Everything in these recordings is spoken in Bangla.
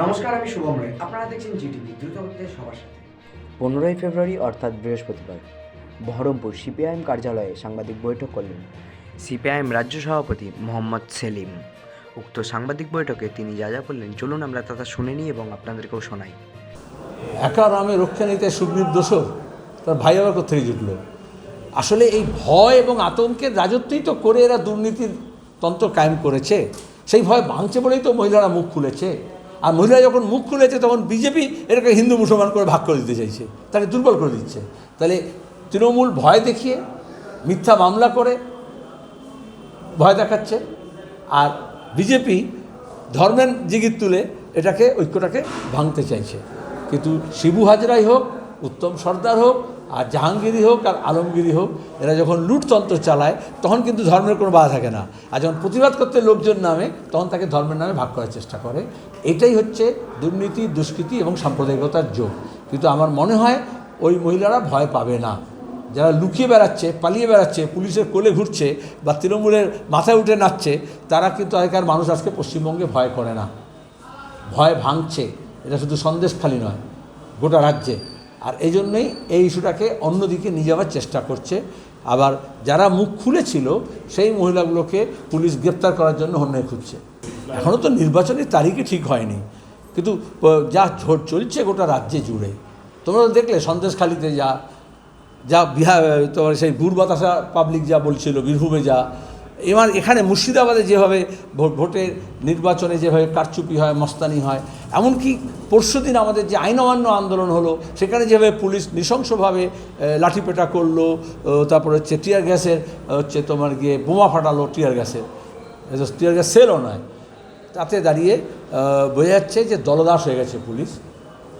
নমস্কার আমি শুভম রায়। আপনারা দেখছেন জিটিভি দ্রুত হচ্ছে সবার সাথে। পনেরোই ফেব্রুয়ারি অর্থাৎ বৃহস্পতিবার বহরমপুর সিপিআইএম কার্যালয়ে সাংবাদিক বৈঠক করলেন সিপিআইএম রাজ্য সভাপতি মোহাম্মদ সেলিম। উক্ত সাংবাদিক বৈঠকে তিনি যা যা বললেন চলুন আমরা তা শুনে নিই এবং আপনাদেরকেও শোনাই। একা রামে রক্ষা নিতে সুগ্রীব দোষর? তার ভাই আবার কোথায় জুটল? আসলে এই ভয় এবং আতঙ্কের রাজত্বই তো করে এরা দুর্নীতির তন্ত্র কায়েম করেছে। সেই ভয় ভাঙছে বলেই তো মহিলারা মুখ খুলেছে। আর মহিলা যখন মুখ খুলেছে, তখন বিজেপি এটাকে হিন্দু মুসলমান করে ভাগ করে দিতে চাইছে, তাকে দুর্বল করে দিচ্ছে। তাহলে তৃণমূল ভয় দেখিয়ে, মিথ্যা মামলা করে, ভয় দেখাচ্ছে, আর বিজেপি ধর্মের জিগির তুলে এটাকে, ঐক্যটাকে ভাঙতে চাইছে। কিন্তু শিবু হাজরাই হোক, উত্তম সর্দার হোক আর জাহাঙ্গীরই হোক আর আলমগীরই হোক, এরা যখন লুটতন্ত্র চালায়, তখন কিন্তু ধর্মের কোনো বাধা থাকে না। আর যখন প্রতিবাদ করতে লোকজন নামে, তখন তাকে ধর্মের নামে ভাগ করার চেষ্টা করে। এটাই হচ্ছে দুর্নীতি, দুষ্কৃতি এবং সাম্প্রদায়িকতার যোগ। কিন্তু আমার মনে হয় ওই মহিলারা ভয় পাবে না। যারা লুকিয়ে বেড়াচ্ছে, পালিয়ে বেড়াচ্ছে, পুলিশের কোলে ঘুরছে বা তৃণমূলের মাথায় উঠে নাচছে, তারা কিন্তু আগেকার মানুষ আজকে পশ্চিমবঙ্গে ভয় করে না। ভয় ভাঙছে। এটা শুধু সন্দেশখালি নয়, গোটা রাজ্যে। আর এই জন্যই এই ইস্যুটাকে অন্যদিকে নিয়ে যাওয়ার চেষ্টা করছে। আবার যারা মুখ খুলেছিল, সেই মহিলাগুলোকে পুলিশ গ্রেপ্তার করার জন্য অন্যায় খুঁজছে। এখনও তো নির্বাচনের তারিখই ঠিক হয়নি। কিন্তু যা চলছে গোটা রাজ্যে জুড়ে, তোমরা দেখলে সন্দেশখালিতে যা যা বিহার তোমার সেই গুড় বাতাসা পাবলিক যা বলছিল, বীরভূমে যা, এবার এখানে মুর্শিদাবাদে যেভাবে ভোটের নির্বাচনে যেভাবে কারচুপি হয়, মস্তানি হয় এমনকি পরশু দিন আমাদের যে আইন অমান্য আন্দোলন হলো, সেখানে যেভাবে পুলিশ নৃশংসভাবে লাঠিপেটা করল তারপর হচ্ছে টিয়ার গ্যাসের হচ্ছে তোমার গিয়ে বোমা ফাটালো টিয়ার গ্যাসের টিয়ার গ্যাস সেলও নয়। তাতে দাঁড়িয়ে বোঝা যাচ্ছে যে দলদাস হয়ে গেছে পুলিশ।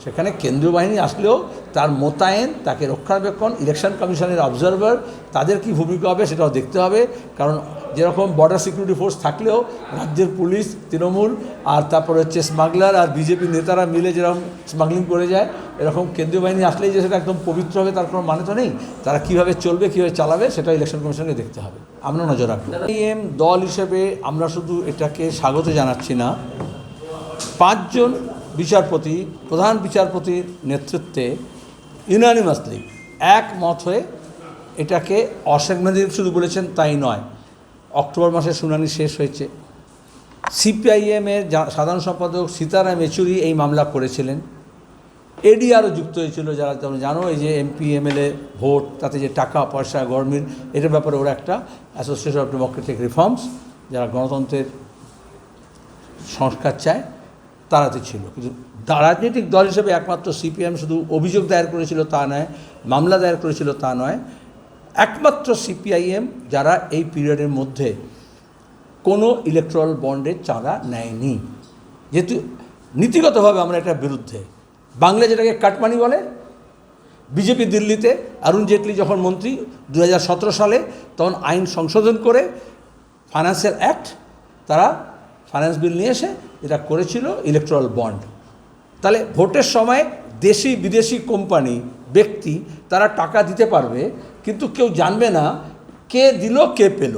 সেখানে কেন্দ্রীয় বাহিনী আসলেও তার মোতায়েন, তাকে রক্ষণাবেক্ষণ ইলেকশন কমিশনের অবজারভার তাদের কি ভূমিকা হবে সেটাও দেখতে হবে। কারণ যেরকম বর্ডার সিকিউরিটি ফোর্স থাকলেও রাজ্যের পুলিশ, তৃণমূল আর তারপরে হচ্ছে স্মাগলার আর বিজেপি নেতারা মিলে যেরকম স্মাগলিং করে যায়, এরকম কেন্দ্রীয় বাহিনী আসলেই যে সেটা একদম পবিত্র হবে, তার কোনো মানে তো নেই। তারা কীভাবে চলবে, কীভাবে চালাবে, সেটা ইলেকশন কমিশনকে দেখতে হবে। আমরা নজর রাখব। এম দল হিসেবে আমরা শুধু এটাকে স্বাগত জানাচ্ছি না, পাঁচজন বিচারপতি, প্রধান বিচারপতির নেতৃত্বে ইউনানিমাসলি একমত হয়ে এটাকে অসাংবিধানিক শুধু বলেছেন তাই নয়, অক্টোবর মাসে শুনানি শেষ হয়েছে। সিপিআইএমের সাধারণ সম্পাদক সীতারাম yechuri এই মামলা করেছিলেন। এডিআরও যুক্ত হয়েছিল, যারা তোমরা জানো, এই যে এমপি এমএলএ ভোট, তাতে যে টাকা, পয়সা গভর্নমেন্ট এটার ব্যাপারে ওরা একটা অ্যাসোসিয়েশন অফ ডেমোক্রেটিক রিফর্মস যারা গণতন্ত্রের সংস্কার চায় তারাতে ছিল। কিন্তু রাজনৈতিক দল হিসেবে একমাত্র সিপিএম শুধু অভিযোগ দায়ের করেছিল তা নয়, মামলা দায়ের করেছিল তা নয়, একমাত্র সিপিআইএম যারা এই পিরিয়ডের মধ্যে কোনো ইলেকট্রাল বন্ডের চাঁদা নেয়নি। যেহেতু নীতিগতভাবে আমরা এটার বিরুদ্ধে, বাংলা যেটাকে কাটমানি বলে, বিজেপি দিল্লিতে, অরুণ জেটলি যখন মন্ত্রী দু হাজার সতেরো সালে, তখন আইন সংশোধন করে ফাইন্যান্সিয়াল অ্যাক্ট তারা ফাইন্যান্স বিল নিয়ে এসে এটা করেছিল ইলেকট্রাল বন্ড তাহলে ভোটের সময় দেশি বিদেশি কোম্পানি ব্যক্তি, তারা টাকা দিতে পারবে, কিন্তু কেউ জানবে না কে দিল, কে পেল।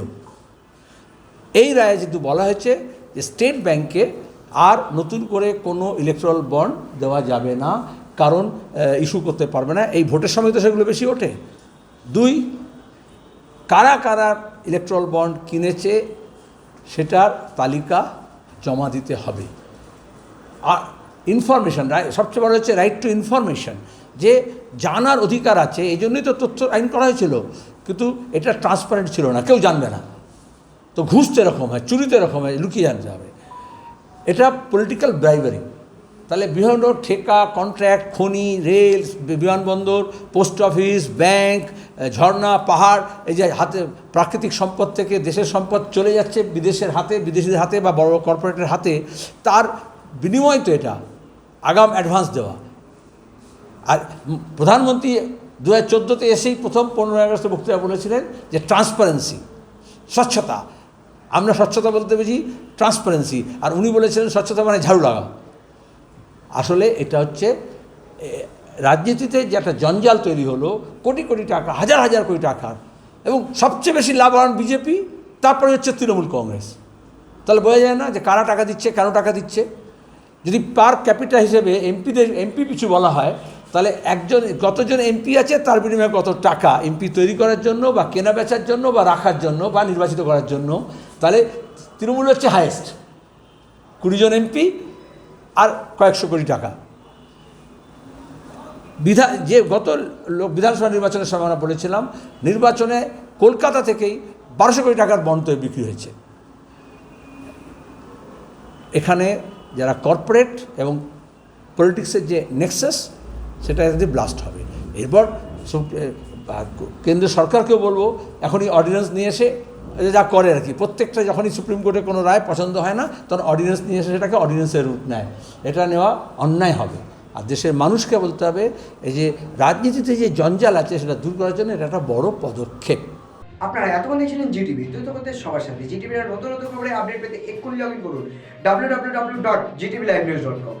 এই রায়ে কিন্তু বলা হয়েছে যে স্টেট ব্যাংকে আর নতুন করে কোনো ইলেকট্রাল বন্ড দেওয়া যাবে না, কারণ ইস্যু করতে পারবে না। এই ভোটের সময় তো সেগুলো বেশি ওঠে। দুই, কারা কারা ইলেকট্রাল বন্ড কিনেছে, সেটার তালিকা জমা দিতে হবে। আর ইনফরমেশন সবচেয়ে বড় হচ্ছে রাইট টু ইনফরমেশন যে জানার অধিকার আছে, এই জন্যই তো তথ্য আইন করা হয়েছিল। কিন্তু এটা ট্রান্সপারেন্ট ছিল না, কেউ জানবে না। তো ঘুষতে এরকম হয় চুরিতে এরকম হয়, লুকিয়ে জানতে হবে। এটা পলিটিক্যাল ব্রাইবারি তাহলে বিভিন্ন ঠেকা কন্ট্রাক্ট খনি রেল বিমানবন্দর পোস্ট অফিস ব্যাংক ঝর্ণা, পাহাড়, এই যে হাতে প্রাকৃতিক সম্পদ থেকে দেশের সম্পদ চলে যাচ্ছে বিদেশের হাতে, বিদেশিদের হাতে বা বড় কর্পোরেটের হাতে, তার বিনিময় তো এটা, আগাম অ্যাডভান্স দেওয়া। আর প্রধানমন্ত্রী দু হাজার চোদ্দোতে এসেই প্রথম পনেরোই আগস্টে বক্তৃতা বলেছিলেন যে ট্রান্সপারেন্সি স্বচ্ছতা। আমরা স্বচ্ছতা বলতে পেরেছি ট্রান্সপারেন্সি আর উনি বলেছিলেন স্বচ্ছতা মানে ঝাড়ু লাগাও। আসলে এটা হচ্ছে রাজনীতিতে যে একটা জঞ্জাল তৈরি হলো, কোটি কোটি টাকা, হাজার হাজার কোটি টাকার এবং সবচেয়ে বেশি লাভবান বিজেপি, তারপরে হচ্ছে তৃণমূল কংগ্রেস। তাহলে বোঝা যায় না যে কারা টাকা দিচ্ছে, কেন টাকা দিচ্ছে? যদি পার ক্যাপিটা হিসেবে এমপিদের, এমপি পিছু বলা হয়, তাহলে একজন, কতজন এমপি আছে, তার বিনিময়ে কত টাকা এমপি তৈরি করার জন্য, বা কেনা বেচার জন্য, বা রাখার জন্য, বা নির্বাচিত করার জন্য, তাহলে তৃণমূল হচ্ছে হায়েস্ট কুড়িজন এমপি আর কয়েকশো কোটি টাকা। বিধান যে গত লোক বিধানসভা নির্বাচনের সময় আমরা বলেছিলাম, নির্বাচনে কলকাতা থেকেই বারোশো কোটি টাকার তৈরি বিক্রি হয়েছে। এখানে যারা কর্পোরেট এবং পলিটিক্সের যে নেক্সাস সেটা যদি ব্লাস্ট হবে। এরপর কেন্দ্র সরকারকেও বলব, এখনই অর্ডিন্যান্স নিয়ে এসে যা করে আর কি। প্রত্যেকটা যখনই সুপ্রিম কোর্টে কোনো রায় পছন্দ হয় না, তখন অর্ডিন্যান্স নিয়ে এসে সেটাকে অর্ডিন্যান্সের রূপ নেয়। এটা নেওয়া অন্যায় হবে। আর দেশের মানুষকে বলতে হবে, এই যে রাজনীতিতে যে জঞ্জাল আছে সেটা দূর করার জন্য এটা একটা বড় পদক্ষেপ। আপনারা এতক্ষণ দেখছিলেন জিটিভি দ্রুত করতে সবার সাথে জিটিভির নতুন নতুন খবরে আপডেট পেতে এক্ষুনি লগ ইন করুন। W W W dot GTV live news dot com